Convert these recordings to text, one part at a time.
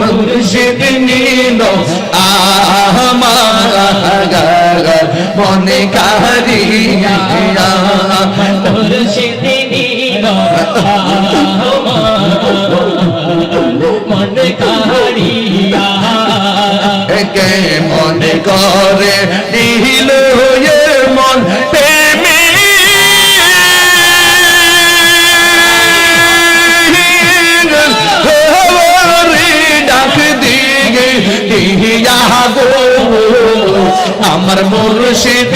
মুর্শিদ নীল আমার মনে কারিয়া মুর্শিদ নীল মন কাড়িয়া। কে মনে করে এ মন। প্রেমে আমার মুর্শিদ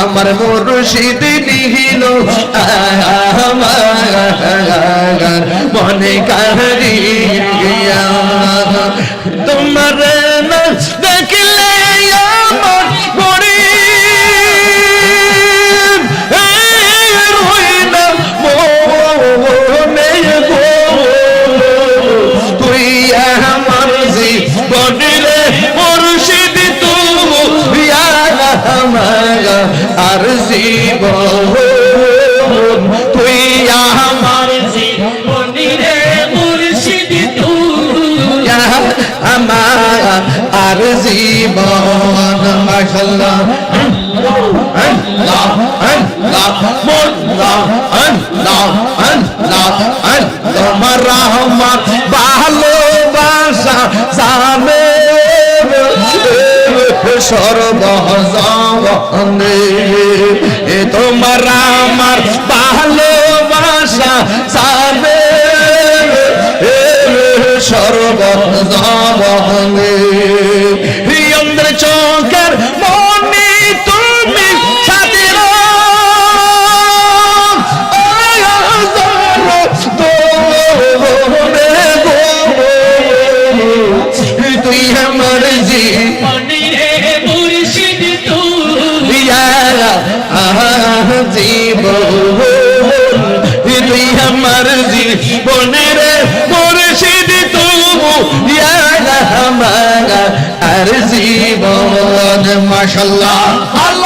আমার মুর্শিদ নিহিল। আমার মনে কারি তোমার দেখলে আর জীবন মাশাল্লাহ তোমার তোমার আমার ভালোবাসা জানে সর্বজনে জীবনের মুর্শিদ তুমু আমার আর জীবন মাশাল্লাহ আল্লাহ গো আল্লাহ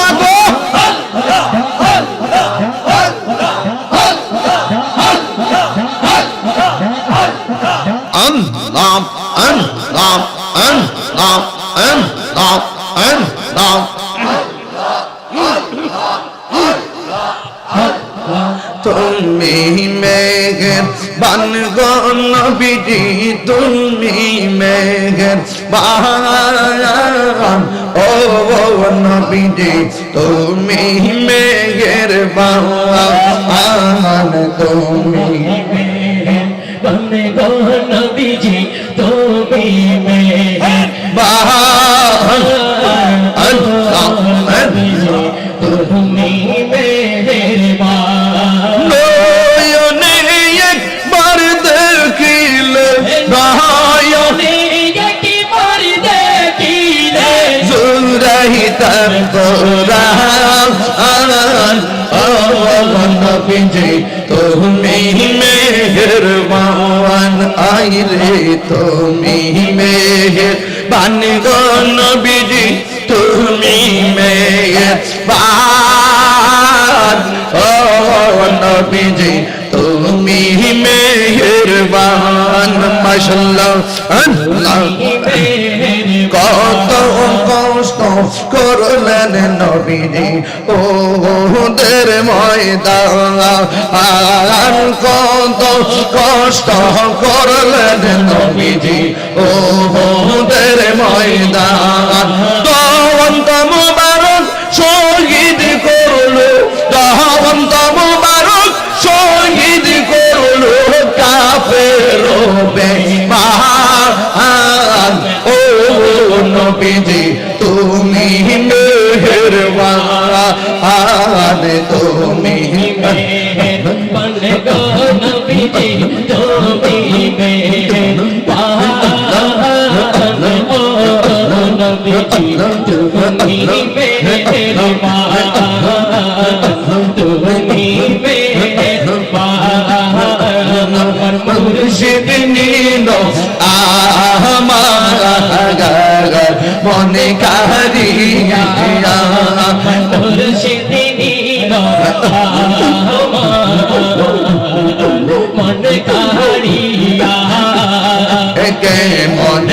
তুমি মেঘের বান নবীজি তুমি মেঘের বান ও নবীজি তুমি মেঘের বান তুমি নবীজি তুমি মেরে বান আইরে তুমি মেহের বান গো নবীজি, তুমি মেহেরবান ও নবীজি, তুমি মেহেরবান মাশাল্লাহ, আল্লাহ। মেরে কত কষ্ট করলেন নবীজি। ওদের ময়দান। কত কষ্ট করলেন নবীজি। ওদের ময়দান।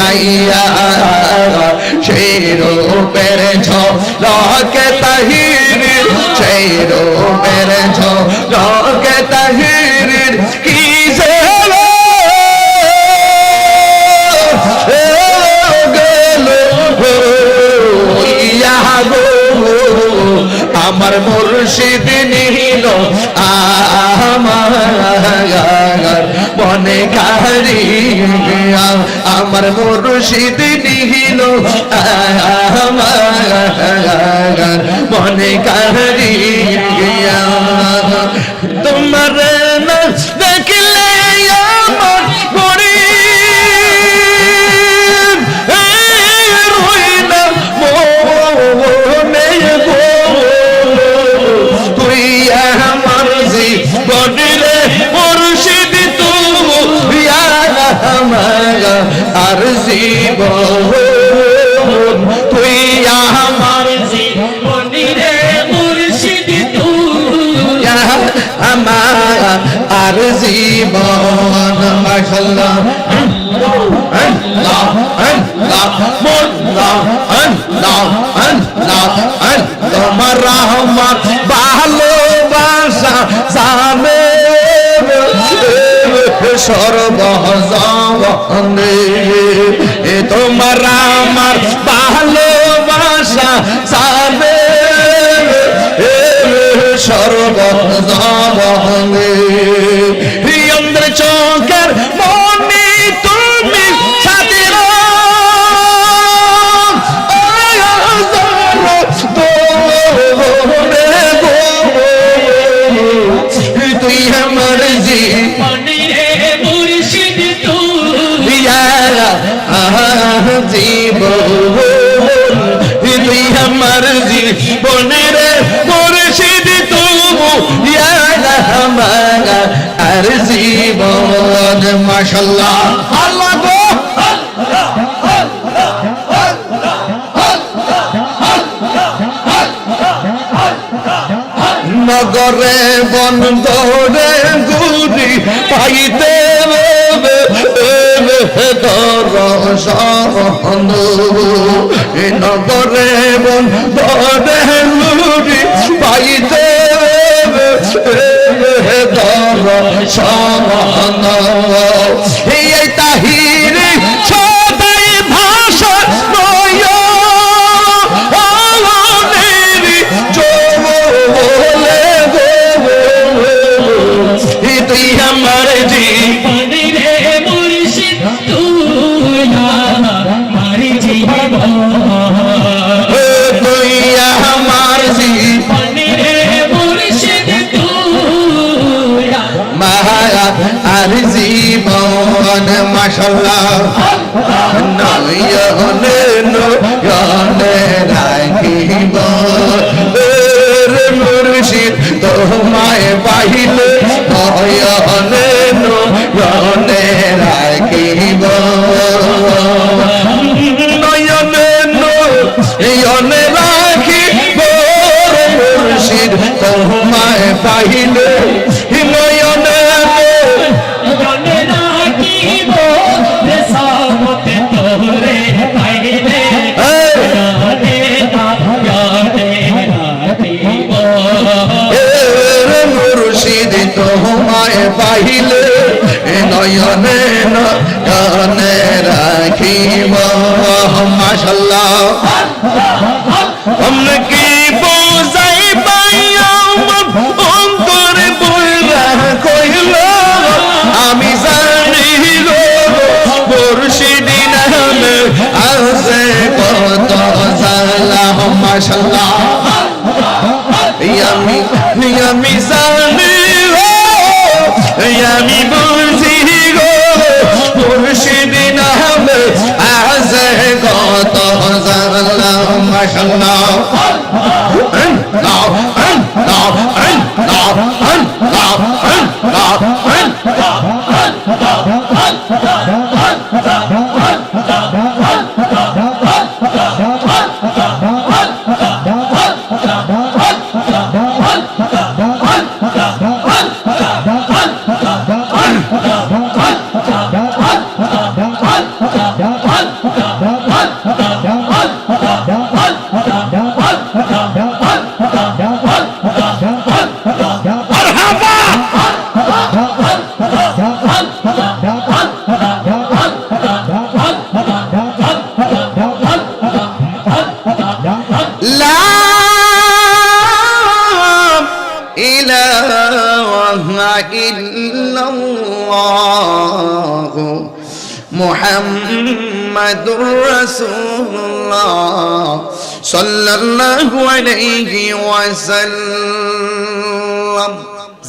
দেখাইয়া সেই রূপের ঝলকে তাহির, সেই রূপের ঝলকে তাহির, কি আমার মুর্শিদ নিল আমার মনে কারিয়া আমার মুর্শিদ নিহিল। মনে কারি তোমার না দেখলে আর জীবন তুই আমার জীবনীরে মুর্শিদ তুই। আমার আর জীবন মাশাল্লাহ আল্লাহ আল্লাহ মোল্লা আল্লাহ মাশাল্লাহ আল্লাহ গো। নগরে বন্দরে গুরি পাইতে নগরে বন্দরে গুরি পাইতে দর্শন এই তাহির সদাই মাশাল্লাহ আমরা কি বোঝাই পাইয়া অন্তরে বইরা কইল আমি জানি গো মুর্শিদি নামে আছে কত জালা মাশাল্লাহ জালা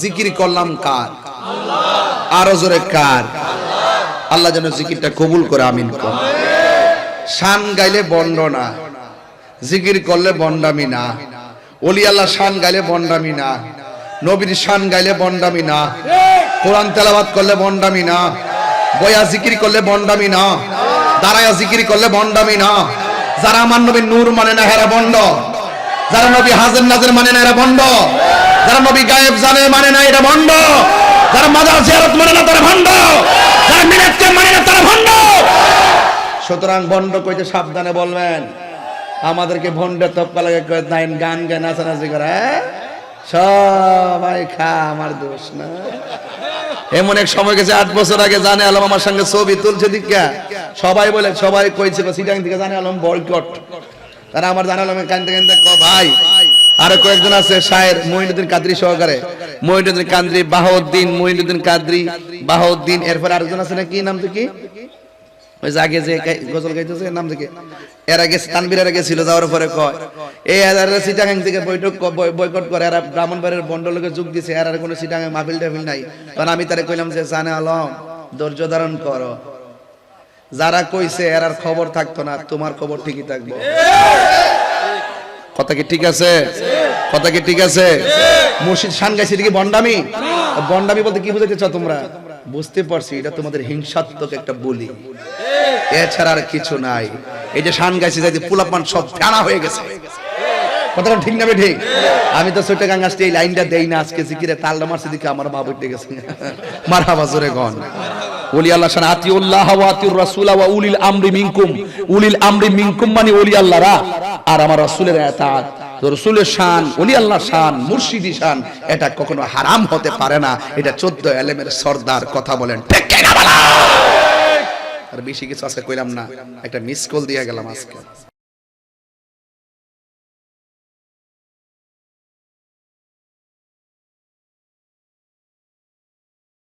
জিকির করলাম কার? আরও জোরে কার? আল্লাহ যেন জিকিরটা কবুল করে আমিন শান গাইলে বন্দনা জিকির করলে বন্ডামি না। অলি আল্লাহ শান গাইলে বন্ডামি না। নবীর শান গাইলে বন্ডামি না। কোরআন তেলাবাদ করলে বন্ডামি না। বয়া জিকির করলে বন্ডামি না। দাঁড়ায়া জিকির করলে বন্ডামি না। যারা আমার নবীর নূর মানে না হেরা বন্ড যারা নবী হাজার নাজের মানে না, এরা বন্ড যারা নবী গায়েব জানে মানে না এটা বন্ড যারা মাদার জিয়ারত মানে না, তারা ভণ্ড। যারা মিনাতকে মানে না, তারা ভণ্ড। সুতরাং বন্ড কইতে সাবধানে বলবেন। আমাদেরকে ভন্ডে তপ্পা লাগে, কয়ে, নাইন গান গান নাচানাচি করে হ্যাঁ? সবাই খা, আমার দোষ না। এমন এক সময় গেছে, আট বছর আগে জানে আলম আমার সঙ্গে ছবি তুলছে দিকা সবাই বলে, সবাই কইছে সিটাং থেকে জানে আলম বয়কট তারা আমার জানে আলমের কান্দতে কান্দতে ক ভাই। আরও কয়েকজন আছে, শায়ের মহিনুদ্দিন কাদরি সহকারে। মহিনুদ্দিন কাদরি, বাহাউদ্দিন, মহিনুদ্দিন কাদরি, বাহাউদ্দিন, এরপর আরেকজন আছে না কি নাম তো কি? ওই আগে যে গজল গাইতেছে নাম থেকে এর আগে তানবির এর আগে ছিল, যাওয়ার পরে কয় এই এরা সিটাগাং থেকে বৈঠক বয়কট করে, এরা ব্রাহ্মণবাড়ির বন্ডলকে যোগ দিছে এর আর কোনো সিটাগাং মাহফিল টাফিল নাই। তখন আমি তারে কইলাম যে, জানে আলম, ধৈর্য ধারণ করো। যারা কইছে এর আর খবর থাকতো না, তোমার খবর ঠিকই থাকব। কথা কি ঠিক আছে? কথা কি ঠিক আছে? মুর্শিদ শান গাইছে, এটা কি বন্ডামি? বন্ডামি বলতে কি বুঝাইতেছ তোমরা? বুঝতে পারছি, এটা তোমাদের হিংসাত্মক একটা বলি। এছাড়া আর কিছু নাই। এই যে শান গাইছে, যাইতে পুলাপান সব ফেনা হয়ে গেছে। কথাটা ঠিক না ঠিক আমি তো ছোট গাঙ্গাসটি এই লাইনটা দেই না, আজকে জিকিরে তালটা মারছে দিকে আমার মা বইতে গেছে। মারহাবা জোরে গন ওলি আল্লাহ শান আতি আতিউল্লাহ ওয়া আতিউর রাসূল ওয়া উলিল আমরি মিনকুম। উলিল আমরি মিনকুম মানে ওলি আল্লাহরা। আর আমার রাসূলের ইতাআত তো রসুলের শান, ওলি আল্লাহ শান, মুর্শিদি শান, এটা কখনো হারাম হতে পারে না। এটা 14 এলেমের সর্দার কথা বলেন। আর বেশি কিছু আজকে কইলাম না, একটা মিস কল দিয়ে গেলাম আজকে।